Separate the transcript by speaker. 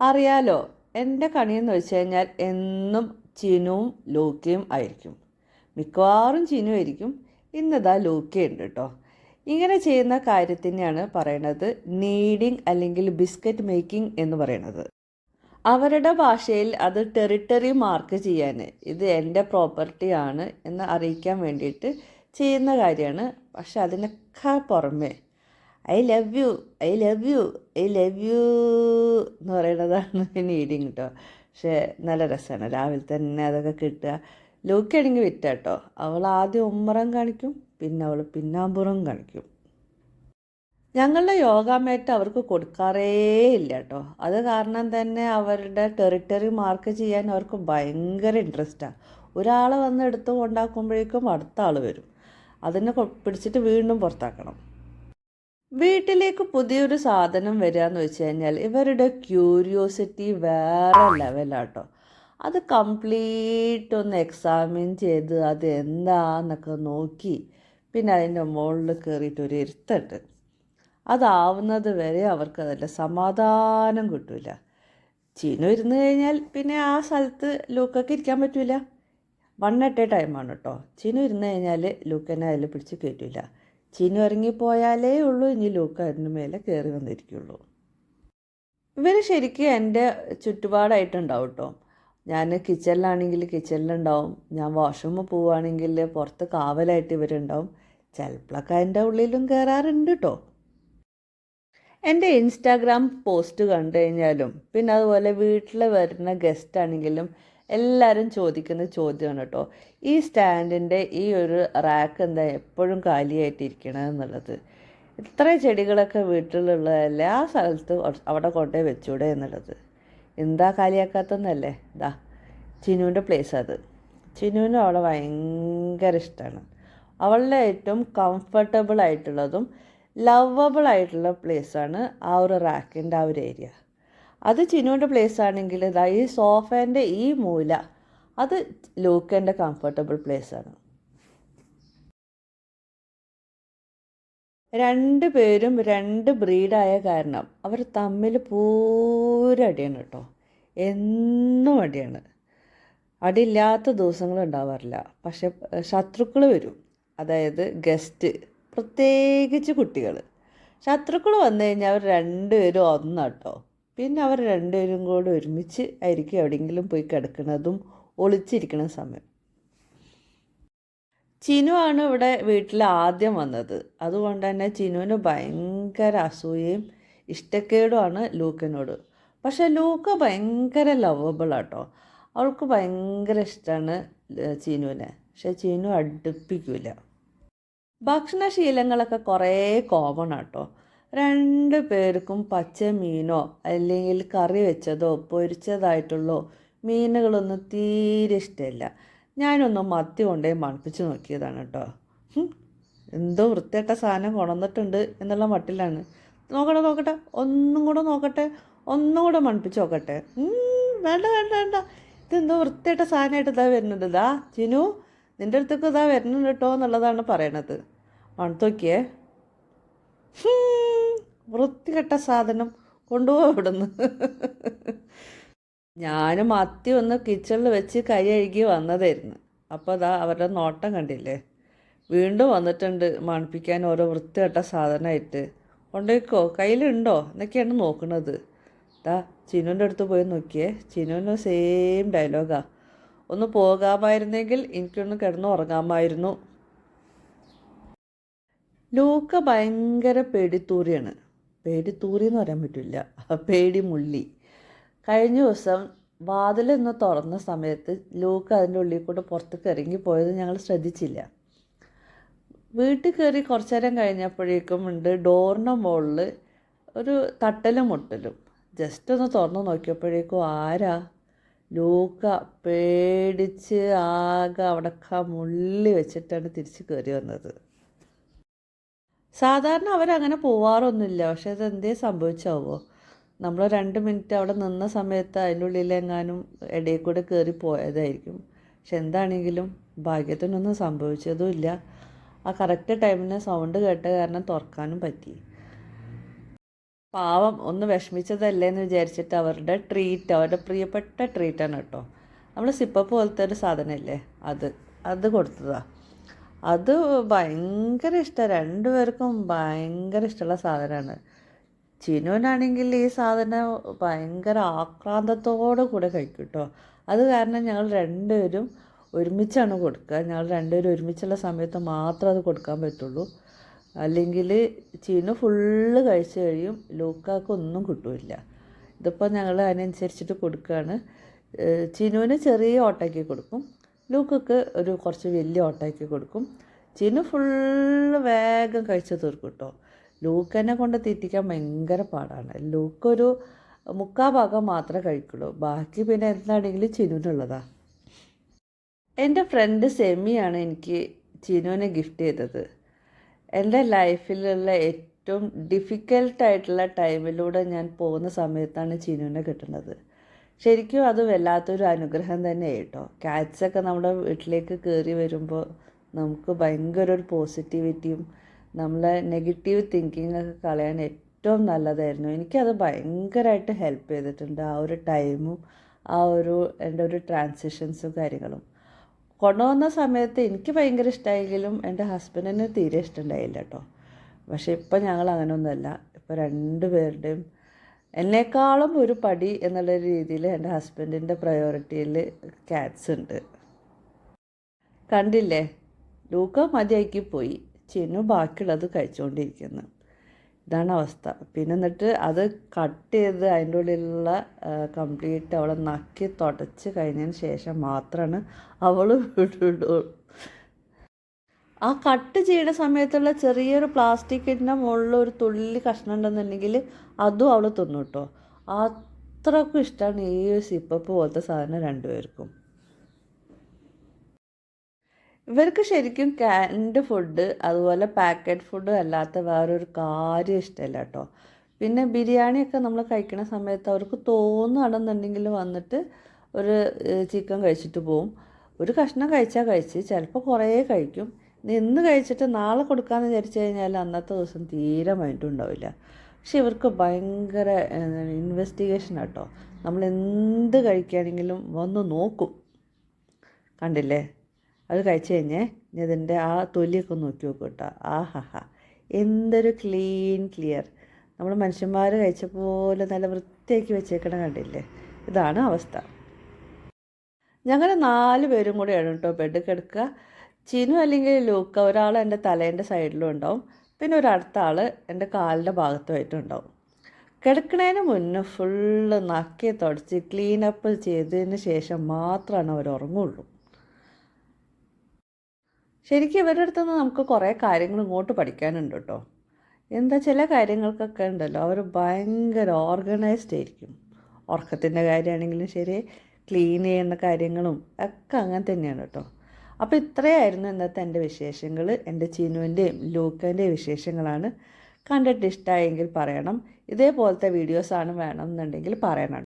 Speaker 1: അറിയാലോ എന്റെ കണിയെന്ന് വെച്ച് കഴിഞ്ഞാൽ എന്നും ചിനുവും ലൂക്കയും ആയിരിക്കും. മിക്കവാറും ചിനു ആയിരിക്കും ഇന്നതാ ലൂക്കയുണ്ട് കേട്ടോ. ഇങ്ങനെ ചെയ്യുന്ന കാര്യത്തിനെയാണ് പറയണത് നീഡിങ് അല്ലെങ്കിൽ ബിസ്ക്കറ്റ് മേക്കിംഗ് എന്ന് പറയണത്. അവരുടെ ഭാഷയിൽ അത് ടെറിട്ടറി മാർക്ക് ചെയ്യാൻ ഇത് എന്റെ പ്രോപ്പർട്ടിയാണ് എന്ന് അറിയിക്കാൻ വേണ്ടിയിട്ട് ചെയ്യുന്ന കാര്യമാണ്. പക്ഷെ അതിനൊക്കെ പുറമെ I love you I love you I love you എന്ന് പറയുന്നതാണ് നീഡിങ് കേട്ടോ. പക്ഷേ നല്ല രസമാണ്. രാവിലെ തന്നെ അതൊക്കെ കിട്ടുക. ലൂക്കാണെങ്കിൽ വിറ്റ കേട്ടോ. അവൾ ആദ്യം ഉമ്മറം കാണിക്കും പിന്നെ അവൾ പിന്നാമ്പുറം കാണിക്കും. ഞങ്ങളുടെ യോഗാമേറ്റ് മാറ്റ് അവർക്ക് കൊടുക്കാറേ ഇല്ല കേട്ടോ. അത് കാരണം തന്നെ അവരുടെ ടെറിട്ടറി മാർക്ക് ചെയ്യാൻ അവർക്ക് ഭയങ്കര ഇൻട്രസ്റ്റാണ് ഒരാൾ വന്ന് എടുത്ത് കൊണ്ടാക്കുമ്പോഴേക്കും അടുത്ത ആൾ വരും. അതിനെ പിടിച്ചിട്ട് വീണ്ടും പുറത്താക്കണം. വീട്ടിലേക്ക് പുതിയൊരു സാധനം വരിക എന്ന് വെച്ച് കഴിഞ്ഞാൽ ഇവരുടെ ക്യൂരിയോസിറ്റി വേറെ ലെവലാട്ടോ അത് കംപ്ലീറ്റ് ഒന്ന് എക്സാമിൻ ചെയ്ത് അത് എന്താന്നൊക്കെ നോക്കി. പിന്നെ അതിന്റെ മുകളിൽ കയറിയിട്ട് ഒരു ഇരുത്തുണ്ട്. അതാവുന്നത് വരെ അവർക്ക് അതിന്റെ സമാധാനം കിട്ടില്ല ചീനു ഇരുന്ന് കഴിഞ്ഞാൽ പിന്നെ ആ സ്ഥലത്ത് ലൂക്കൊക്കെ ഇരിക്കാൻ പറ്റില്ല വൺ അറ്റ് എ ടൈമാണ് കേട്ടോ ചീനു ഇരുന്ന് കഴിഞ്ഞാൽ ലൂക്കനെ അതിൽ പിടിച്ച് കയറ്റില്ല ചീനു ഇറങ്ങിപ്പോയാലേ ഉള്ളൂ. ഇനി ലൂക്ക അതിന് മേലെ കയറി വന്നിരിക്കുള്ളൂ. ഇവർ ശരിക്കും എന്റെ ചുറ്റുപാടായിട്ടുണ്ടാവും കേട്ടോ ഞാൻ കിച്ചണിലാണെങ്കിൽ കിച്ചണിലുണ്ടാവും. ഞാൻ വാഷ്റൂമിൽ പോവുകയാണെങ്കിൽ പുറത്ത് കാവലായിട്ട് ഇവരുണ്ടാവും. ചിലപ്പോഴൊക്കെ എന്റെ ഉള്ളിലും കയറാറുണ്ട് കേട്ടോ എന്റെ ഇൻസ്റ്റാഗ്രാം പോസ്റ്റ് കണ്ടു കഴിഞ്ഞാലും പിന്നെ അതുപോലെ വീട്ടിൽ വരുന്ന ഗസ്റ്റ് ആണെങ്കിലും എല്ലാവരും ചോദിക്കുന്ന ചോദ്യമാണ് കേട്ടോ. ഈ സ്റ്റാൻഡിന്റെ ഈ ഒരു റാക്ക് എന്താ എപ്പോഴും കാലിയായിട്ടിരിക്കണത് എന്നുള്ളത്. ഇത്ര ചെടികളൊക്കെ വീട്ടിലുള്ള എല്ലാ സ്ഥലത്ത് അവിടെ കൊണ്ടേ വെച്ചൂടെ എന്നുള്ളത്. എന്താ കാലിയാക്കാത്തതെന്നല്ലേ ഇതാ ചിനുവിന്റെ പ്ലേസ് അത്. ചിനുവിന് അവളെ ഭയങ്കര ഇഷ്ടമാണ് അവളുടെ ഏറ്റവും കംഫർട്ടബിൾ ആയിട്ടുള്ളതും ലവബിൾ ആയിട്ടുള്ള പ്ലേസാണ് ആ ഒരു റാക്കിന്റെ ആ ഒരു ഏരിയ അത് ചിനുവിന്റെ പ്ലേസ് ആണെങ്കിൽ ഇതാ ഈ സോഫേന്റെ ഈ മൂല അത് ലൂക്കന്റെ കംഫർട്ടബിൾ പ്ലേസ് ആണ്. രണ്ട് പേരും രണ്ട് ബ്രീഡായ കാരണം അവർ തമ്മിൽ പൂരം അടിയാണ് കേട്ടോ. എന്നും അടിയാണ്. അടിയില്ലാത്ത ദിവസങ്ങൾ ഉണ്ടാവാറില്ല. പക്ഷെ ശത്രുക്കൾ വരും. അതായത് ഗസ്റ്റ് പ്രത്യേകിച്ച് കുട്ടികൾ. ശത്രുക്കൾ വന്നു കഴിഞ്ഞാൽ അവർ രണ്ടുപേരും ഒന്നാട്ടോ. പിന്നെ അവർ രണ്ടുപേരും കൂടെ ഒരുമിച്ച് ആയിരിക്കും എവിടെയെങ്കിലും പോയി കിടക്കുന്നതും ഒളിച്ചിരിക്കുന്ന സമയം. ചിനു ആണ് ഇവിടെ വീട്ടിൽ ആദ്യം വന്നത്. അതുകൊണ്ട് തന്നെ ചിനുവിന് ഭയങ്കര അസൂയയും ഇഷ്ടക്കേടുമാണ് ലൂക്കനോട്. പക്ഷേ ലൂക്ക ഭയങ്കര ലവബിളാട്ടോ അവൾക്ക് ഭയങ്കര ഇഷ്ടമാണ് ചീനുവിനെ. പക്ഷെ ചീനു അടുപ്പിക്കില്ല ഭക്ഷണശീലങ്ങളൊക്കെ കുറേ കോമൺ ആട്ടോ. രണ്ട് പേർക്കും പച്ച മീനോ അല്ലെങ്കിൽ കറി വെച്ചതോ പൊരിച്ചതായിട്ടുള്ളോ മീനുകളൊന്നും തീരെ ഇഷ്ടമില്ല. ഞാനൊന്ന് മത്തി കൊണ്ടേ മണപ്പിച്ച് നോക്കിയതാണ് കേട്ടോ. എന്തോ വൃത്തിയായിട്ട സാധനം കൊണന്നിട്ടുണ്ട് എന്നുള്ള മട്ടിലാണ്. നോക്കട്ടെ നോക്കട്ടെ ഒന്നും കൂടെ നോക്കട്ടെ ഒന്നും കൂടെ മണപ്പിച്ച് നോക്കട്ടെ. വേണ്ട വേണ്ട വേണ്ട. ഇതെന്തോ വൃത്തിയായിട്ട സാധനമായിട്ട് ഇതാ വരുന്നുണ്ട്. ഇതാ ചിനു നിന്റെ അടുത്തേക്ക് ഇതാ വരുന്നുണ്ട് കേട്ടോ എന്നുള്ളതാണ് പറയണത്. മണത്തോക്കിയേ വൃത്തികെട്ട സാധനം കൊണ്ടുപോകാം ഇവിടുന്ന് ഞാനും മത്തി ഒന്ന് കിച്ചണിൽ വെച്ച് കൈ കഴുകി വന്നതായിരുന്നു. അപ്പോൾ അതാ അവരുടെ നോട്ടം കണ്ടില്ലേ? വീണ്ടും വന്നിട്ടുണ്ട് മണപ്പിക്കാൻ ഓരോ വൃത്തികെട്ട സാധനമായിട്ട്. കൊണ്ടുപോയിക്കോ കയ്യിലുണ്ടോ? എന്നൊക്കെയാണ് നോക്കുന്നത്. ദാ ചിനുവിന്റെ അടുത്ത് പോയി നോക്കിയേ. ചിനുവിന് സെയിം ഡയലോഗാ ഒന്ന് പോകാമായിരുന്നെങ്കിൽ എനിക്കൊന്ന് കിടന്ന് ഉറങ്ങാമായിരുന്നു. ലൂക്ക ഭയങ്കര പേടിത്തൂറിയാണ്. പേടിത്തൂറി എന്ന് പറയാൻ പറ്റില്ല. പേടി മുള്ളി. കഴിഞ്ഞ ദിവസം വാതിലൊന്ന് തുറന്ന സമയത്ത് ലൂക്ക് അതിന്റെ ഉള്ളിൽ കൂടെ പുറത്തേക്ക് ഇറങ്ങി പോയത് ഞങ്ങൾ ശ്രദ്ധിച്ചില്ല. വീട്ടിൽ കയറി കുറച്ച് നേരം കഴിഞ്ഞപ്പോഴേക്കും ഉണ്ട് ഡോറിന്റെ മുകളിൽ ഒരു തട്ടലും മുട്ടലും. ജസ്റ്റ് ഒന്ന് തുറന്ന് നോക്കിയപ്പോഴേക്കും ആരാ? ലൂക്ക പേടിച്ച് ആകെ അവിടൊക്കെ മുള്ളി വെച്ചിട്ടാണ് തിരിച്ച് കയറി വന്നത്. സാധാരണ അവരങ്ങനെ പോവാറൊന്നുമില്ല. പക്ഷെ അത് എന്തേ സംഭവിച്ചാവോ? നമ്മൾ രണ്ട് മിനിറ്റ് അവിടെ നിന്ന സമയത്ത് അതിന്റെ ഉള്ളിലെങ്ങാനും ഇടയിൽ കൂടെ കയറി പോയതായിരിക്കും. പക്ഷെ എന്താണെങ്കിലും ഭാഗ്യത്തിനൊന്നും സംഭവിച്ചതുമില്ല. ആ കറക്റ്റ് ടൈമിന് സൗണ്ട് കേട്ട കാരണം തുറക്കാനും പറ്റി. പാവം ഒന്ന് വിഷമിച്ചതല്ലേ എന്ന് വിചാരിച്ചിട്ട് അവരുടെ ട്രീറ്റ് അവരുടെ പ്രിയപ്പെട്ട ട്രീറ്റാണ് കേട്ടോ. നമ്മൾ സിപ്പ പോലത്തെ ഒരു സാധനമല്ലേ? അത് അത് കൊടുത്തതാ. അത് ഭയങ്കര ഇഷ്ടമാണ് രണ്ടുപേർക്കും ഭയങ്കര ഇഷ്ടമുള്ള സാധനമാണ് ചിനുവിനാണെങ്കിൽ ഈ സാധനം ഭയങ്കര ആക്രാന്തത്തോടു കൂടെ കഴിക്കും കേട്ടോ അത് കാരണം ഞങ്ങൾ രണ്ടുപേരും ഒരുമിച്ചാണ് കൊടുക്കുക. ഞങ്ങൾ രണ്ടുപേരും ഒരുമിച്ചുള്ള സമയത്ത് മാത്രം അത് കൊടുക്കാൻ പറ്റുള്ളൂ. അല്ലെങ്കിൽ ചീന ഫുള്ള് കഴിച്ചു കഴിയും ലൂക്കാക്ക് ഒന്നും കിട്ടില്ല. ഇതിപ്പോൾ ഞങ്ങൾ അതിനനുസരിച്ചിട്ട് കൊടുക്കുകയാണ്. ചിനുവിന് ചെറിയ ഓട്ടയ്ക്ക് കൊടുക്കും. ലൂക്കക്ക് ഒരു കുറച്ച് വലിയ ഓട്ടാക്കി കൊടുക്കും. ചിനു ഫുള്ള് വേഗം കഴിച്ച് തീർക്കും കേട്ടോ ലൂക്കനെ കൊണ്ട് തീറ്റിക്കാൻ ഭയങ്കര പാടാണ്. ലൂക്കൊരു മുക്കാ ഭാഗം മാത്രമേ കഴിക്കുള്ളൂ. ബാക്കി പിന്നെ എന്താണെങ്കിലും ചിനുവിനുള്ളതാണ് എന്റെ ഫ്രണ്ട് സെമിയാണ് എനിക്ക് ചിനുവിനെ ഗിഫ്റ്റ് ചെയ്തത്. എന്റെ ലൈഫിലുള്ള ഏറ്റവും ഡിഫിക്കൽട്ടായിട്ടുള്ള ടൈമിലൂടെ ഞാൻ പോകുന്ന സമയത്താണ് ചിനുവിനെ കിട്ടുന്നത്. ശരിക്കും അത് വല്ലാത്തൊരു അനുഗ്രഹം തന്നെ കേട്ടോ. കാറ്റ്സൊക്കെ നമ്മുടെ വീട്ടിലേക്ക് കയറി വരുമ്പോൾ നമുക്ക് ഭയങ്കര ഒരു പോസിറ്റിവിറ്റിയും നമ്മളെ നെഗറ്റീവ് തിങ്കിങ് ഒക്കെ കളയാൻ ഏറ്റവും നല്ലതായിരുന്നു. എനിക്കത് ഭയങ്കരമായിട്ട് ഹെൽപ്പ് ചെയ്തിട്ടുണ്ട് ആ ഒരു ടൈമും ആ ഒരു എന്റെ ഒരു ട്രാൻസിഷൻസും കാര്യങ്ങളും. കൊണ്ടുവന്ന സമയത്ത് എനിക്ക് ഭയങ്കര ഇഷ്ടമായെങ്കിലും എന്റെ ഹസ്ബൻഡിന് തീരെ ഇഷ്ടമുണ്ടായില്ല കേട്ടോ. പക്ഷേ ഇപ്പം ഞങ്ങൾ അങ്ങനെയൊന്നുമല്ല ഇപ്പോൾ രണ്ടുപേരുടെയും എന്നെക്കാളും ഒരു പടി എന്നുള്ള രീതിയിൽ എന്റെ ഹസ്ബൻഡിന്റെ പ്രയോറിറ്റിയിൽ ക്യാറ്റ്സ് ഉണ്ട്. കണ്ടില്ലേ? ലൂക്ക മതിയാക്കി പോയി. ചിന്നു ബാക്കിയുള്ളത് കഴിച്ചുകൊണ്ടിരിക്കുന്നു ഇതാണ് അവസ്ഥ. പിന്നെ എന്നിട്ട് അത് കട്ട് ചെയ്ത് അതിന്റെ ഉള്ളിലുള്ള കംപ്ലീറ്റ് അവളെ നക്കി തുടച്ച് കഴിഞ്ഞതിന് ശേഷം മാത്രമാണ് അവൾ വിടുള്ളൂ ആ കട്ട് ചെയ്യുന്ന സമയത്തുള്ള ചെറിയൊരു പ്ലാസ്റ്റിക്കിന്റെ മുകളിൽ ഒരു തുള്ളി കഷ്ണം ഉണ്ടെന്നുണ്ടെങ്കിൽ അതും അവൾ തിന്നു കേട്ടോ അത്രക്കും ഇഷ്ടമാണ് ഈ ഒരു സിപ്പപ്പ് പോലത്തെ സാധനം രണ്ടുപേർക്കും. ഇവർക്ക് ശരിക്കും ക്യാൻഡ് ഫുഡ് അതുപോലെ പാക്കറ്റ് ഫുഡ് അല്ലാത്ത വേറൊരു കാര്യം ഇഷ്ടമല്ല കേട്ടോ പിന്നെ ബിരിയാണിയൊക്കെ നമ്മൾ കഴിക്കുന്ന സമയത്ത് അവർക്ക് തോന്നുകയാണെന്നുണ്ടെങ്കിൽ വന്നിട്ട് ഒരു ചിക്കൻ കഴിച്ചിട്ട് പോവും. ഒരു കഷ്ണം കഴിച്ചാൽ കഴിച്ച് ചിലപ്പോൾ കുറേ കഴിക്കും. ഇന്ന് കഴിച്ചിട്ട് നാളെ കൊടുക്കാമെന്ന് വിചാരിച്ചു കഴിഞ്ഞാൽ അന്നത്തെ ദിവസം തീരെ മൈൻഡും ഉണ്ടാവില്ല. പക്ഷെ ഇവർക്ക് ഭയങ്കര ഇൻവെസ്റ്റിഗേഷൻ ആട്ടോ. നമ്മൾ എന്ത് കഴിക്കുകയാണെങ്കിലും വന്ന് നോക്കും. കണ്ടില്ലേ? അത് കഴിച്ചു കഴിഞ്ഞേ ഇനി അതിന്റെ ആ തൊലിയൊക്കെ നോക്കി നോക്കും കേട്ടോ. ആ ഹാ ഹാ എന്തൊരു ക്ലീൻ ക്ലിയർ നമ്മൾ മനുഷ്യന്മാർ കഴിച്ച പോലെ നല്ല വൃത്തിയാക്കി വെച്ചേക്കണം കണ്ടില്ലേ? ഇതാണ് അവസ്ഥ. ഞങ്ങൾ നാല് പേരും കൂടെയാണ് കേട്ടോ ബെഡ് കിടക്കുക ചിനു അല്ലെങ്കിൽ ലൂക്ക ഒരാൾ എന്റെ തലേന്റെ സൈഡിലും ഉണ്ടാവും. പിന്നെ ഒരു അടുത്ത ആൾ എന്റെ കാലിന്റെ ഭാഗത്തുമായിട്ടും ഉണ്ടാവും. കിടക്കുന്നതിന് മുന്നേ ഫുള്ള് നക്കി തുടച്ച് ക്ലീനപ്പ് ചെയ്തതിന് ശേഷം മാത്രമാണ് അവർ ഉറങ്ങുള്ളൂ. ശരിക്കും ഇവരുടെ അടുത്ത് നിന്ന് നമുക്ക് കുറേ കാര്യങ്ങൾ ഇങ്ങോട്ട് പഠിക്കാനുണ്ട് കേട്ടോ. എന്താ ചില കാര്യങ്ങൾക്കൊക്കെ ഉണ്ടല്ലോ അവർ ഭയങ്കര ഓർഗനൈസ്ഡ് ആയിരിക്കും. ഉറക്കത്തിന്റെ കാര്യമാണെങ്കിലും ശരി ക്ലീൻ ചെയ്യുന്ന കാര്യങ്ങളും ഒക്കെ അങ്ങനെ തന്നെയാണ് കേട്ടോ. അപ്പോൾ ഇത്രയായിരുന്നു ഇന്നത്തെ എന്റെ വിശേഷങ്ങൾ എന്റെ ചീനുവിന്റെയും ലൂക്കന്റെയും വിശേഷങ്ങളാണ് കണ്ടിട്ട് ഇഷ്ടമായെങ്കിൽ പറയണം. ഇതേപോലത്തെ വീഡിയോസാണ് വേണം എന്നുണ്ടെങ്കിൽ പറയണം.